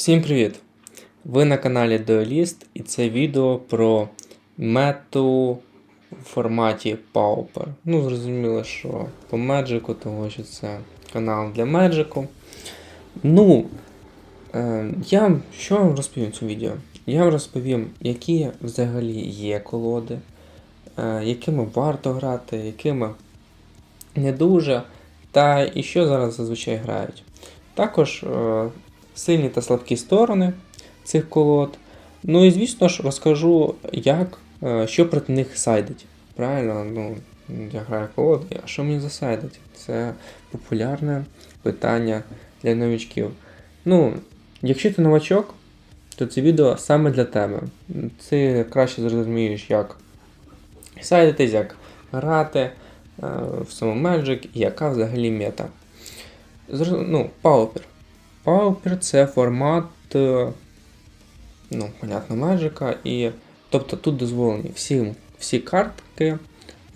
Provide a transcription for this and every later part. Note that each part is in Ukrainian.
Всім привіт! Ви на каналі Duelist і це відео про мету в форматі Pauper. Ну, зрозуміло, що по Меджику, тому що це канал для Меджику. Ну, е, я що вам розповім в цьому відео? Я вам розповім, які взагалі є колоди, е, якими варто грати, якими не дуже, та і що зараз зазвичай грають. Також е, сильні та слабкі сторони цих колод. Ну і звісно ж розкажу, як, е, що проти них сайдить. Правильно, ну, я граю колоди, а що мені засайдить? Це популярне питання для новичків. Ну, якщо ти новачок, то це відео саме для тебе. Ти краще зрозумієш, як сайдитись, як грати е, в самому Magic і яка взагалі мета. Ну, Pauper. Pauper це формат, е, ну, понятно, Magic, і тобто тут дозволені всі, всі картки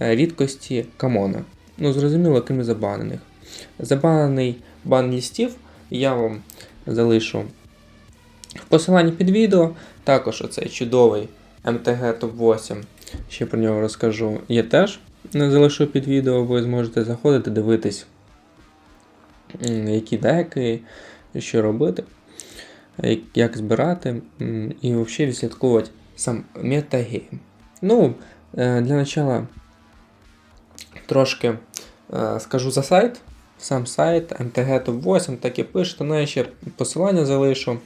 е, рідкості камона. Ну, зрозуміло, крім забанених. Забанений бан лістів я вам залишу в посиланні під відео. Також оцей чудовий MTG Top 8, ще про нього розкажу. Я теж залишу під відео, ви зможете заходити, дивитись, які деки, що робити, як- збирати, і взагалі відслідковувати сам метагейм. Ну, е, для начала трошки е, скажу за сайт. Сам сайт MTG Top 8, так і пишете, ну я ще посилання залишу.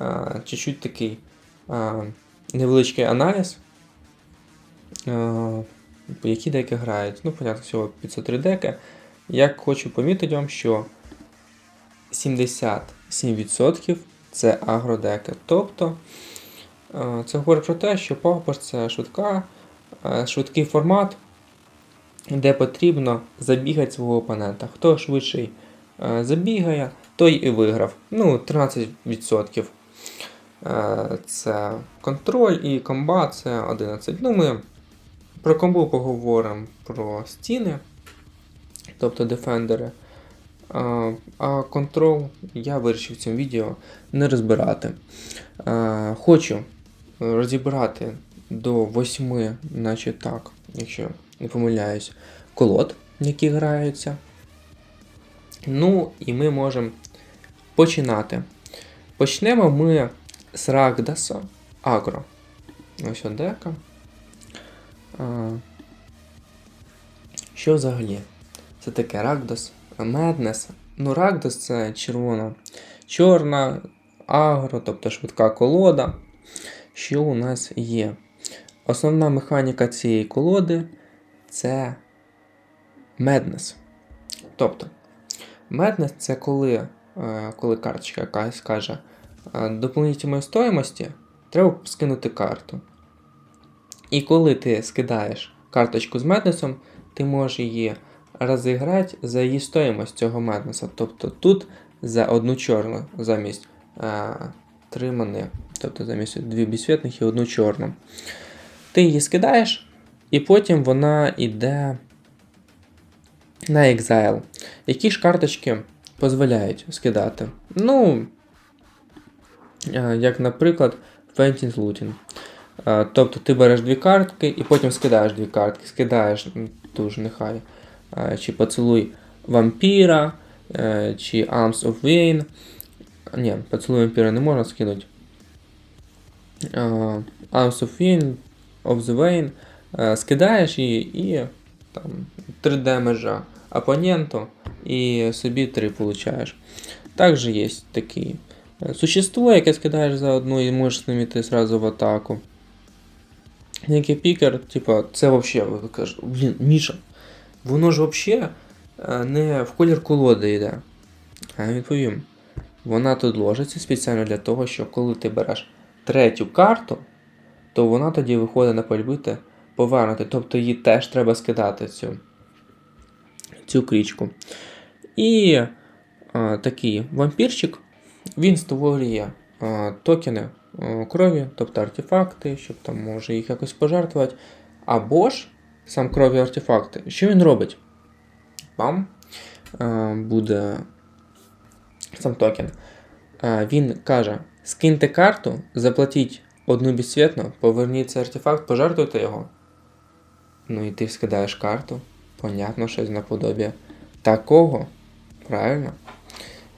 Е, Чуть-чуть такий невеличкий аналіз. Які деки грають. Ну, понятно, всього 503 деки. Я хочу помітити вам, що 77% це агродеки. Тобто е, це говорить про те, що Pauper це швидка, е, швидкий формат, де потрібно забігати свого опонента. Хто швидший е, забігає, той і виграв. Ну, 13% е, це контроль і комбат це 11%. Ну, ми про комбу поговоримо про стіни, тобто дефендери. А, контрол я вирішив в цьому відео не розбирати. Хочу розібрати до 8, наче так, якщо не помиляюсь, колод, які граються. Ну, і ми можемо починати. Почнемо ми з Рагдаса Агро. Ось дека. А, що взагалі? Це таке Рагдас, Меднес. Ну, Рагдас це червона, чорна, агро, тобто швидка колода. Що у нас є? Основна механіка цієї колоди це Меднес. Тобто, Меднес це коли, е, коли карточка якась каже е, доповнительної стоїмості, треба скинути карту. І коли ти скидаєш карточку з меднесом, ти можеш її розіграти за її стоїмость цього меднеса. Тобто тут за одну чорну замість е, три мани. Тобто замість дві безсвітних і одну чорну. Ти її скидаєш, і потім вона йде на екзайл. Які ж карточки дозволяють скидати? Ну, як, наприклад, Fainting Looting. Тобто ти береш дві картки і потім скидаєш дві картки. Скидаєш ту ж нехай. Чи поцілуй вампіра, е, чи Arms of Wayne. Ні, поцілуй вампіра не можна скинути. Arms of Wayne, of the Wayne. Е, Скидаєш її і там 3 демеджа опоненту і собі 3 получаєш. Також є такий е, существо, яке скидаєш за одну і можеш з ним іти сразу в атаку. Некий пікер, типа, це кажете, блін, Міша, воно ж вообще е, не в колір колоди йде. А я відповім. Вона тут ложиться спеціально для того, що коли ти береш третю карту, то вона тоді виходить на польбити повернути. Тобто її теж треба скидати цю, цю крічку. І а, такий вампірчик, він створює а, токени а, крові, тобто артефакти, щоб там може їх якось пожертвувати. Або ж сам крові артефакти. Що він робить? Вам а, буде сам токен. Він каже: скиньте карту, заплатіть одну безцвітну, поверніть цей артефакт, пожертвуйте його. Ну і ти скидаєш карту. Понятно, щось наподобие такого. Правильно?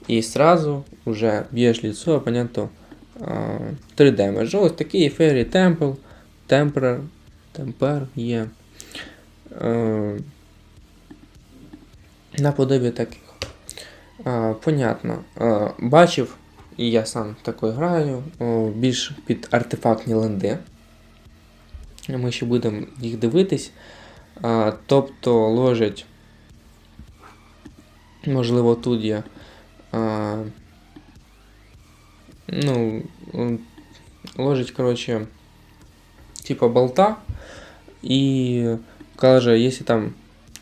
І сразу уже б'єш лицо опоненту а, 3 демеджа. Ось такий Fairy Temple, Temper, Temper є. Е, наподобі таких. Понятно. Бачив, і я сам такою граю, більш під артефактні ленди. Ми ще будемо їх дивитись. Тобто ложать, можливо, тут. А, ну, ложить, коротше, типа болта. І каже, якщо там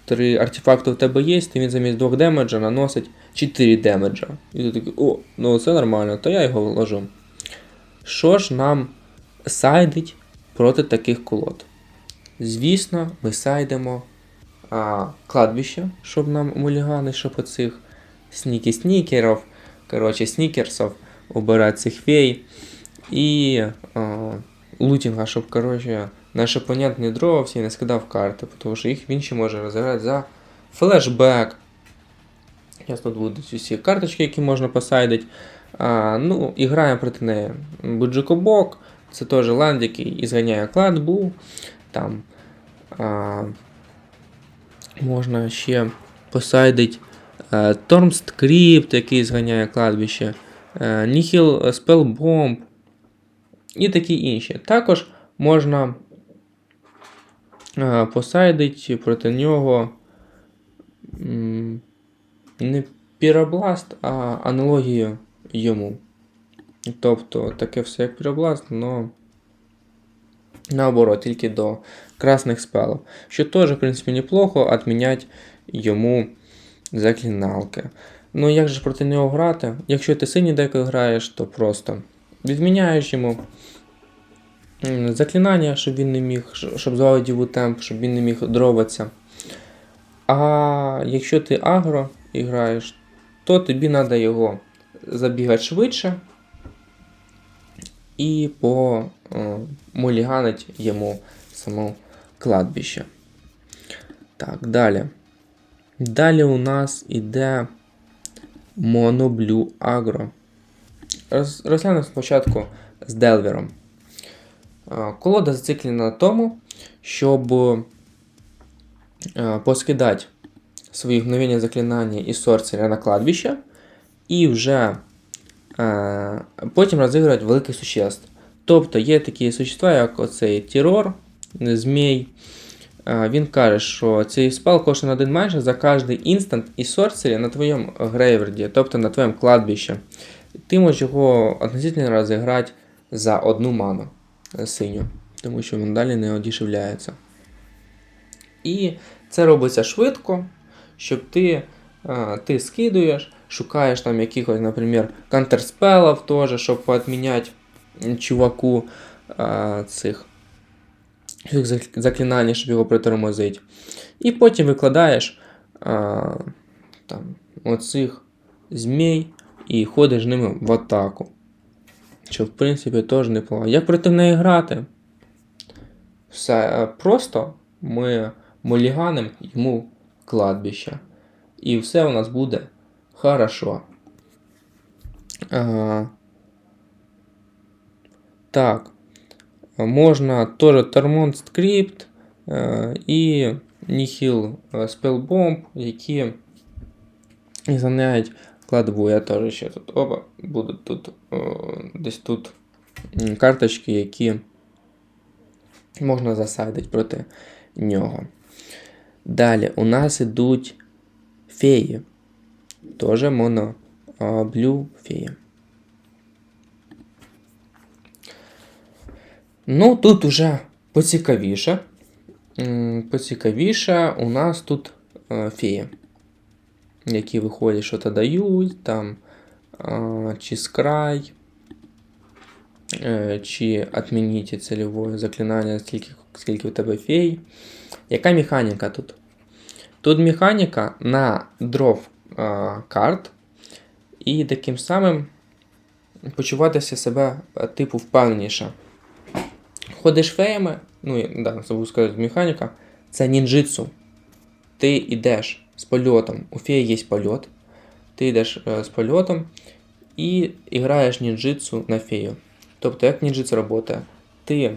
три артефакти у тебе є, то він замість двох демеджа наносить 4 демеджа. І ти такий, о, ну це нормально, то я його вложу. Що ж нам сайдить проти таких колод? Звісно, ми сайдимо а, кладбище, щоб нам мулігани, щоб оцих сніки-снікерів, коротше, снікерсів, убирати цих фей. І а, лутінга, щоб, коротше, наш опонент не дровався і не скидав карти, тому що їх він ще може розіграти за флешбек. Зараз тут будуть усі карточки, які можна посайдити. А, ну, і граємо проти неї. Буджикобок, це теж ланд, який і зганяє кладбу. Там а, можна ще посайдити Тормскрипт, який зганяє кладбище, е, Nihil Spellbomb і такі інші. Також можна е, посайдити проти нього не піробласт, а аналогію йому. Тобто таке все як піробласт, але наоборот, тільки до красних спелів. Що теж, в принципі, неплохо відміняти йому закліналки. Ну, як же проти нього грати? Якщо ти синій деко граєш, то просто відміняєш йому заклинання, щоб він не міг, щоб звалити його темп, щоб він не міг дроватися. А якщо ти агро граєш, то тобі треба його забігати швидше і по е, йому само кладбище. Так, далі. Далі у нас іде Agro. Роз, розглянемо спочатку з Делвером. Е, Колода зациклена на тому, щоб е, поскидати свої мгновення заклинання і сорцера на кладбище, і вже е, потім розігрувати великих существ. Тобто є такі существа, як оцей терор, змій. Він каже, що цей спел коштує один менше за кожний інстант і сорцері на твоєму грейверді, тобто на твоєму кладбищі. Ти можеш його относительно розіграти за одну ману синю, тому що він далі не одішевляється. І це робиться швидко, щоб ти, е, ти скидуєш, шукаєш там якихось, наприклад, контрспелів теж, щоб поотміняти чуваку е, цих цих зак- заклинань, щоб його притормозити. І потім викладаєш там, оцих змій і ходиш ними в атаку. Що, в принципі, теж неплохо. Як проти неї грати? Все е, просто ми моліганим йому кладбище. І все у нас буде хорошо. А, так. Можна теж Тормонт скрипт е, і Nihil Spellbomb, які заняють кладову. Я теж ще тут оба будуть тут о, десь тут карточки, які можна засадити проти нього. Далі у нас ідуть феї. Теж моно Blue феї. Ну, тут уже поцікавіше. Поцікавіше у нас тут е, феї, які виходять, що то дають, там, чи скрай, е, чи відмініть цільове заклинання, скільки, скільки у тебе фей. Яка механіка тут? Тут механіка на дров карт, і таким самим почуватися себе е, типу впевненіше. Ходиш феями, ну да, забув сказати механіка, це нінджитсу. Ти йдеш з польотом. У феї є польот. Ти йдеш е, з польотом і граєш нінджитсу на фею. Тобто, як нінджитсу працює? Ти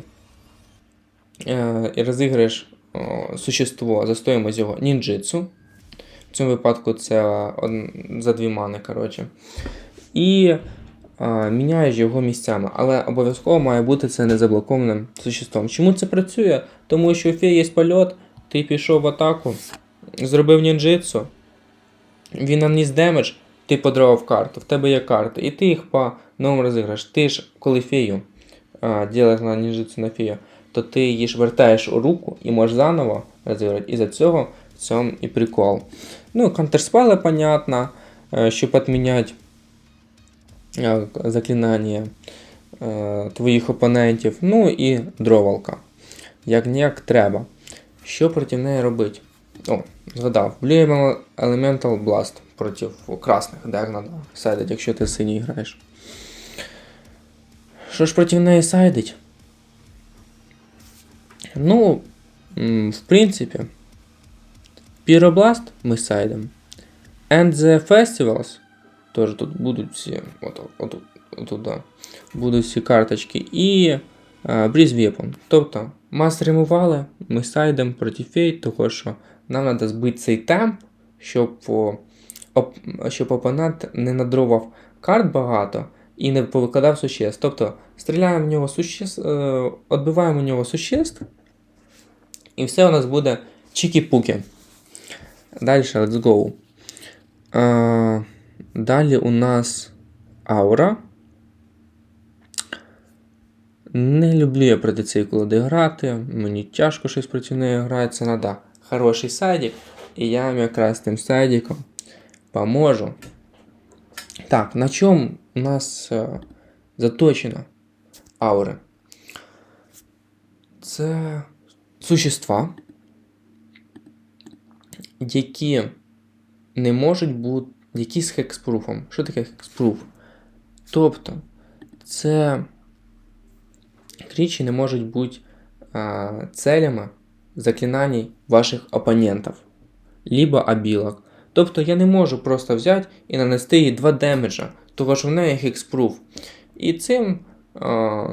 е, розіграєш о, существо за стоїмость його нінджитсу. В цьому випадку це од- за дві мани, коротше. І е, міняєш його місцями. Але обов'язково має бути це незаблокованим существом. Чому це працює? Тому що у феї є польот, ти пішов в атаку, зробив нінджитсу, він наніс демедж, ти подарував карту, в тебе є карти, і ти їх по новому розіграєш. Ти ж, коли фею ділиш на нінджитсу на фею, то ти її ж вертаєш у руку і можеш заново розіграти. І за цього в цьому і прикол. Ну, контрспали, понятно, е, щоб підміняти е, заклинання е, твоїх опонентів. Ну і дровалка. Як ніяк треба. Що проти неї робити? О, згадав. Blue Elemental Blast проти красних, де як надо сайдить, якщо ти синій граєш. Що ж проти неї сайдить? Ну, в принципі, Pyroblast ми сайдимо. And the Festivals, теж тут будуть всі, от, от, от, от, да, будуть всі карточки. І е, Breeze Weapon. Тобто, мас ремували, ми сайдемо проти фейт, того що нам треба збити цей темп, щоб, щоб опонент не надровав карт багато і не повикладав существ. Тобто, стріляємо в нього существ, е, відбиваємо у нього существ, і все у нас буде чікі-пуки. Далі, let's go. Е, далі у нас аура. Не люблю я проти цієї колоди грати. Мені тяжко щось проти неї грати. Це треба хороший сайдик. І я вам якраз тим сайдиком поможу. Так, на чому у нас е, заточена аура? Це существа, які не можуть бути які з хекспруфом. Що таке хекспруф? Тобто, це крічі не можуть бути а, целями заклинань ваших опонентів, либо обілок. Тобто я не можу просто взяти і нанести їй 2 демеджа, того що в неї хекспруф. І цим а,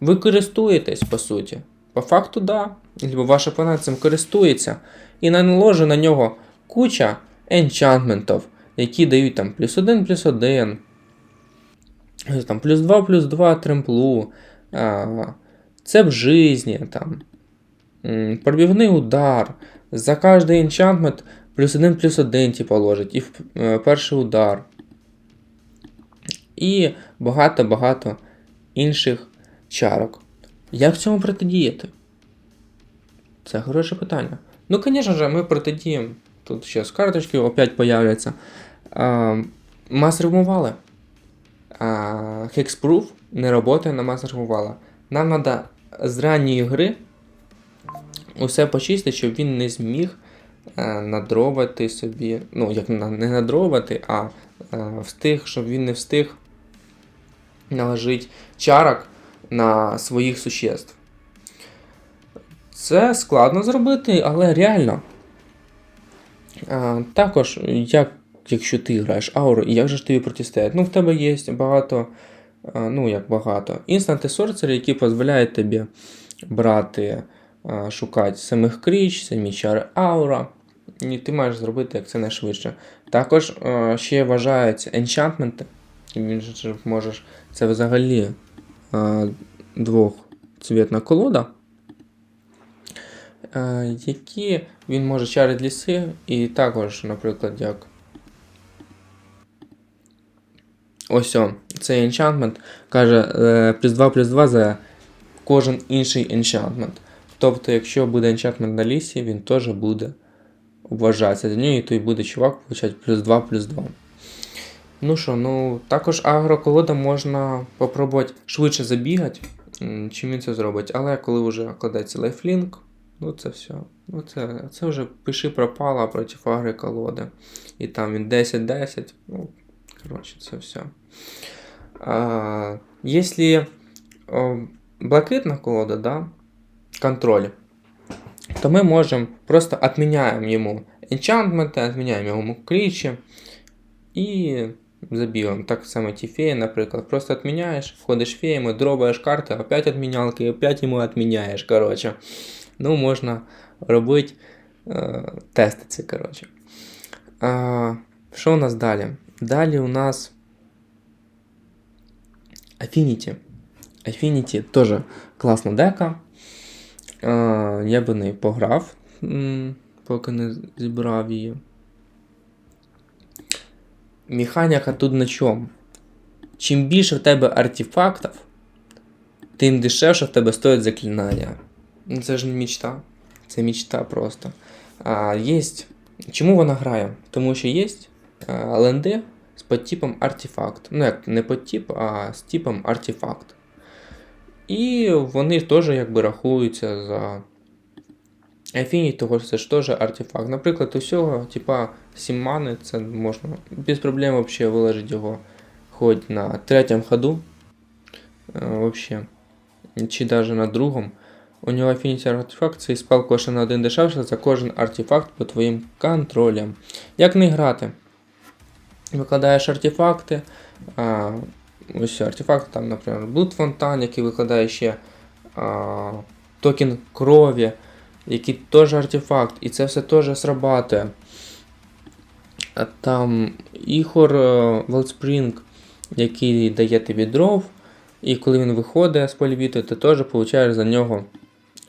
ви користуєтесь, по суті. По факту, да. Либо ваш опонент цим користується і наложи на нього куча енчантментів, які дають там плюс 1, плюс 1, там, плюс 2, плюс 2 тремплу, а, це в житті, там, пробивний удар. За кожний енчантмент плюс 1, плюс 1 типу, ложить, і е, перший удар. І багато-багато інших чарок. Як цьому протидіяти? Це хороше питання. Ну, звісно ж, ми протидіємо. Тут ще з карточки опять появляться. Мас. А, Hexproof не працює на мас ремувала. Нам треба з ранньої гри усе почистити, щоб він не зміг е, надровати собі. Ну, як не надровати, а е, встиг, щоб він не встиг наложити чарок на своїх существ. Це складно зробити, але реально. А, також, як, якщо ти граєш ауру, і як же ж тобі протистоять? Ну, в тебе є багато, ну як багато, інстанти сорцери, які дозволяють тобі брати, шукати самих кріч, самі чари аура. І ти маєш зробити як це найшвидше. Також ще вважаються енчантменти. Він же можеш. Це взагалі двохцвітна колода. Е, які він може чарити ліси, і також, наприклад, як. Ось о, цей енчантмент каже е, плюс 2 плюс 2 за кожен інший енчантмент. Тобто, якщо буде енчантмент на лісі, він теж буде вважатися за нього, і той буде чувак получати плюс 2 плюс 2. Ну що, ну також агроколода можна попробувати швидше забігати, чим він це зробить. Але коли вже кладеться лайфлінк, ну це все. Ну це, це вже пиши пропала проти агри колоди. І там він 10-10. Ну, коротше, це все. А, Если о, блакитна колода, да, контроль, то ми можемо просто відміняємо йому enchantment, відміняємо йому крічі і забігаємо. Так само ті феї, наприклад. Просто відміняєш, входиш феями, дробаєш карти, опять відмінялки, і опять йому відміняєш. Коротше. Ну, можна робити е, тести ці, коротше. А, що у нас далі? Далі у нас Affinity. Affinity теж класна дека. Я би нею пограв, поки не зібрав її. Механіка тут на чому? Чим більше в тебе артефактів, тим дешевше в тебе стоїть заклинання. Ну, Це ж не мечта. Це мечта просто. А, Єсть. Чому вона грає? Тому що є а, ленди з подтипом артефакт. Ну, як не подтип, а з типом артефакт. І вони теж якби рахуються за Affinity, того що це ж теж артефакт. Наприклад, усього, типа 7 мани, це можна без проблем взагалі виложити його хоч на третьому ходу. Е, Вообще. Чи навіть на другому. У нього Affinity артефакт, цей спал коштує на один дешевше за кожен артефакт по твоїм контролям. Як не грати? Викладаєш артефакти. Ось артефакти, там, наприклад, Blood Fontaine, який викладає ще а, токен крові, який теж артефакт, і це все теж срабатує. Там Іхор Wellspring, який дає тобі дров, і коли він виходить з полівіту, ти теж получаєш за нього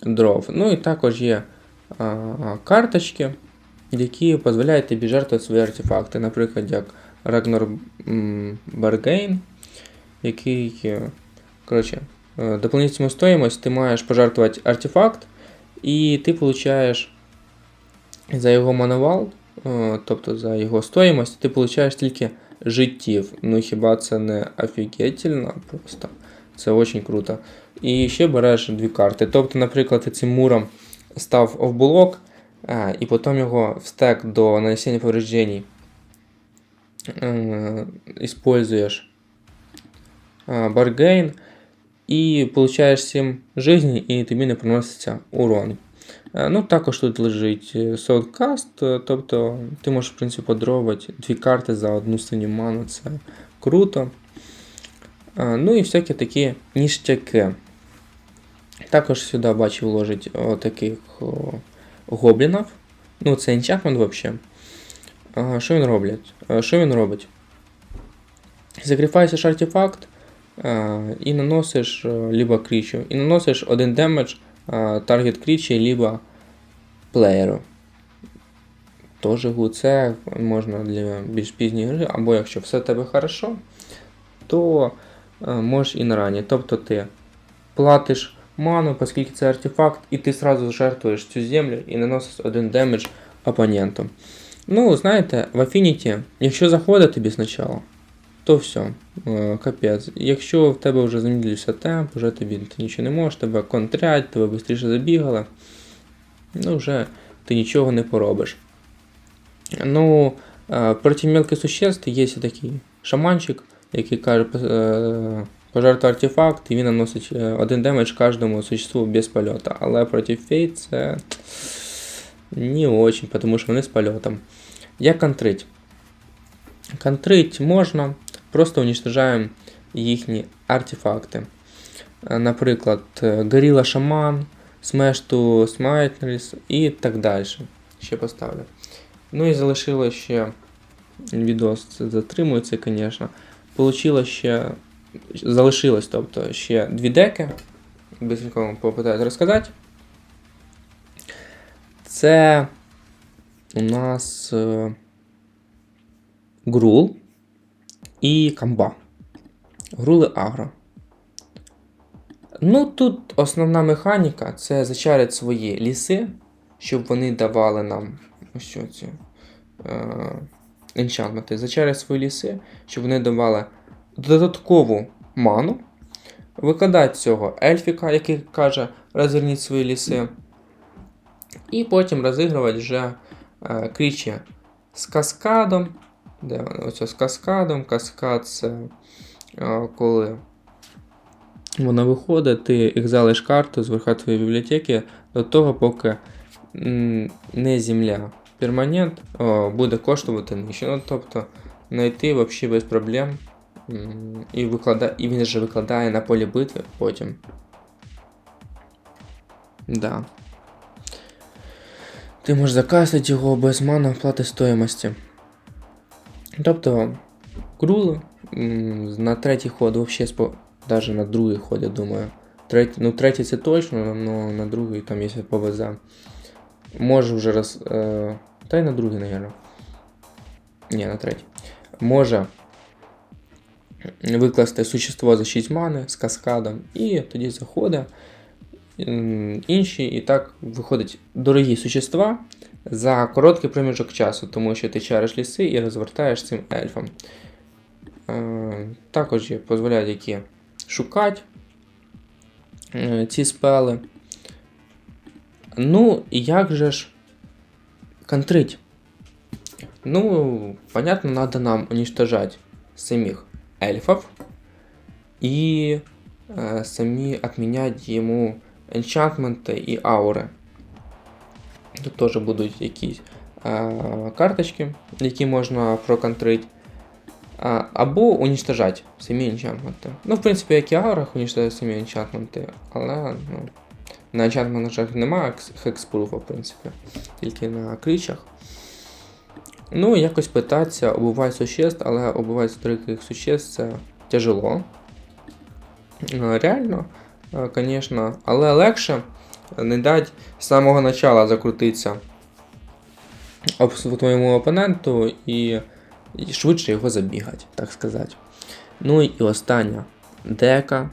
дров. Ну і також є а, карточки, які дозволяють тобі жертвувати свої артефакти. Наприклад, як м, Bargain, який, е, коротше, е, дополнительную стоимость ти маєш пожертвувати артефакт, і ти получаєш за його манувал, е, тобто за його стоїмость, ти получаєш тільки життів. Ну хіба це не офігетельно просто. Це дуже круто. І ще береш дві карти. Тобто, наприклад, ти цим муром став овблок, і потім його в стек до нанесення повреждень используешь э, баргейн і получаєш 7 жизней, і тобі не приноситься урон. Е, Ну, також тут лежить Soulcast, е, тобто ти можеш в принципі подробувати дві карти за одну синю ману, це круто. Е, Ну і всякі такі ніштяки. Також сюди бачив ложить таких гоблінів. Ну, це enchantment взагалі. Що він робить? А, Що він робить? Закріпаєш артефакт і наносиш либо крічу. І наносиш один демедж таргет крічі, либо плеєру. Тож це можна для більш пізньої гри, або якщо все в тебе хорошо, то можеш і на рані. Тобто ти платиш ману, оскільки це артефакт, і ти сразу жертвуєш цю землю і наносиш один демедж опоненту. Ну, знаєте, в Affinity, якщо заходить тобі спочатку, то все, е, капець. Якщо в тебе вже замідлився темп, вже тобі ти нічого не можеш, тебе контрять, тебе швидше забігали, ну вже ти нічого не поробиш. Ну, е, проти мелких существ є такий шаманчик, який каже, е, пожертва артефакт, і він наносить один демедж кожному существу без польоту. Але проти фей це не очень, тому що вони з польотом. Як контрить? Контрить можна, просто уничтожаємо їхні артефакти. Наприклад, Gorilla Shaman, Smash to Smite і так далі. Ще поставлю. Ну і залишилось ще відос затримується, звісно. Получилось ще. Залишилось, тобто, ще дві деки. Быстренько вам попитаюсь розказати. Це у нас е, Грул і камба. Грули агро. Ну, тут основна механіка це зачарити свої ліси, щоб вони давали нам ось ці е, енчантменти. Зачарити свої ліси, щоб вони давали додаткову ману. Викладати цього ельфіка, який каже, розверніть свої ліси. І потім розігрувати вже е, крічі з каскадом. Де воно? Ось з каскадом. Каскад це коли вона виходить, ти їх залиш карту з верха твоєї бібліотеки до того, поки не земля перманент буде коштувати нижче. Ну, тобто знайти взагалі без проблем. І, викладає, і він же викладає на полі битви потім. Да. Ти можеш закастити його без мана оплати стоїмості. Тобто, крули м, на третій ход спо... даже на другий ход, я думаю. Третій, ну, третій це точно, але на другий там, якщо повезе. Може вже роз. Е... Та й на другий, наверное. Ні, на третій. Може викласти существо за 6 мани з каскадом, і тоді заходить інші, і так виходить дорогі существа за короткий проміжок часу, тому що ти чариш ліси і розвертаєш цим ельфом. Е, також є дозволяють які шукати е, ці спели. Ну, і як же ж контрить? Ну, понятно, надо нам уничтожать самих эльфов и э, сами отменять ему энчантменты и ауры. Тут теж будуть якісь е, карточки, які можна проконтрить. А, або уничтожать самі енчантменти. Ну, в принципі, як і аурах уничтожать самі енчантменти, але ну, на енчантментах немає хекспруфа, в принципі, тільки на кричах. Ну, якось питатися, убивати существ, але убивати старих существ це тяжело. Е, Реально, е, звісно, але легше не дать з самого начала закрутитися твоєму опоненту і, швидше його забігати, так сказати. Ну і остання дека.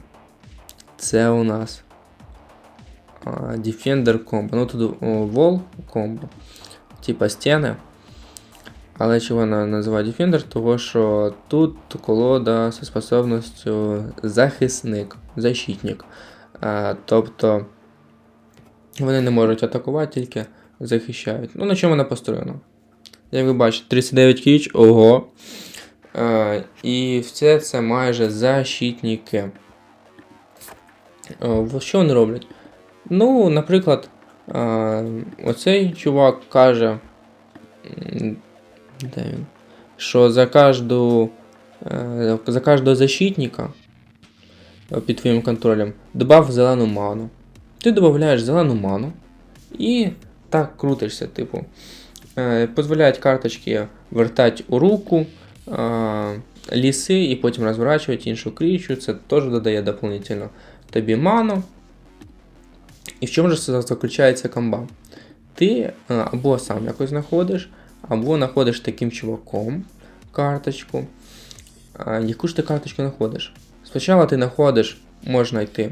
Це у нас Defender комбо. Ну тут Wall комбо. Типа стіни. Але чого вона називає Defender? Того що тут колода зі способністю захисник, защитник. А, тобто вони не можуть атакувати, тільки захищають. Ну, на чому вона построєна? Як ви бачите, 39 кіч, ого. А, і все це майже защитники. О, що вони роблять? Ну, наприклад, а, оцей чувак каже. Де він? Що за кожну, е, за кожного защитника е, під твоїм контролем добав зелену ману. Ти додаєш зелену ману і так крутишся, типу. Е, Позволяють карточки вертати у руку, е, ліси і потім розворачувати іншу крічу. Це теж додає дополнительно тобі ману. І в чому ж заключається комба? Ти е, або сам якось знаходиш, або знаходиш таким чуваком карточку. Яку ж ти карточку знаходиш? Спочатку ти знаходиш, можна йти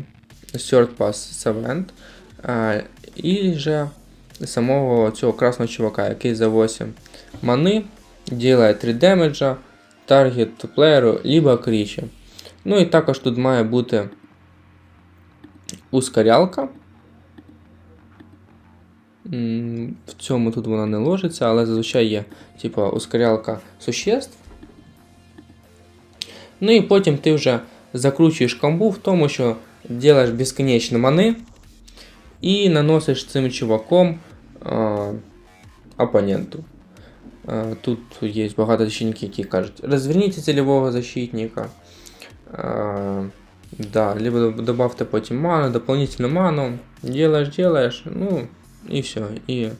Third Pass Event, і вже самого цього красного чувака, який за 8 мани ділає 3 демеджа таргет плеєру, либо крічі. Ну і також тут має бути ускорялка. В цьому тут вона не ложиться, але зазвичай є типу, ускорялка существ. Ну і потім ти вже закручуєш комбу в тому, що робиш безконечно мани і наносиш цим чуваком а, опоненту. А, тут є багато защитників, які кажуть, розверніть цільового защитника. А, да, либо добавте потім ману, дополнительну ману, делаешь, делаешь, ну и все. И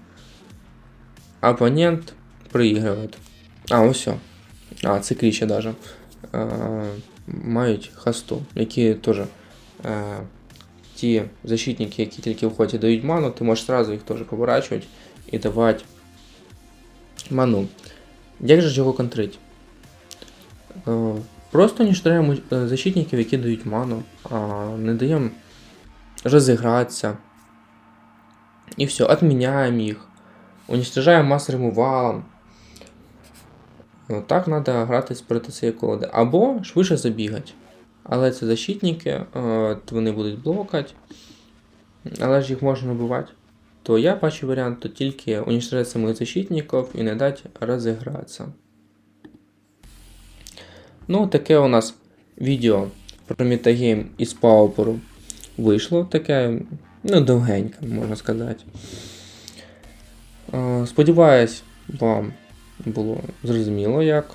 оппонент проигрывает. А, ось все. А, це кріче даже. А, мають хасту, які теж а, Ті защитники, які тільки входять і дають ману, ти можеш сразу їх теж поворачувати і давати ману. Як же його контрить? Е, Просто уничтожаємо е, защитників, які дають ману, не даємо розігратися. І все, отміняємо їх, уничтожаємо масовим валом. Так треба грати проти цієї колоди. Або швидше забігати. Але це защитники, е, вони будуть блокати. Але ж їх можна набивати. То я бачу варіант, то тільки уничтожати самих защитників і не дати розігратися. Ну, таке у нас відео про метагейм із Пауперу вийшло таке, ну, довгеньке, можна сказати. Е, Сподіваюсь, вам було зрозуміло, як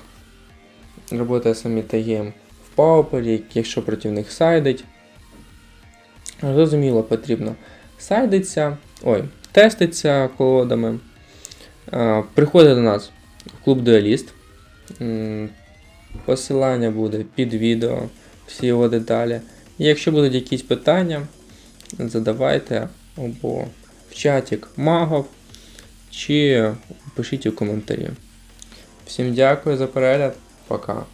робити самі тагейм в Паупері, якщо противник сайдить. Зрозуміло, потрібно сайдиться, ой, теститься колодами. Приходить до нас в клуб Дуеліст. Посилання буде під відео, всі його деталі. І якщо будуть якісь питання, задавайте або в чатик магов, чи пишіть у коментарі. Всім дякую за перегляд. Пока.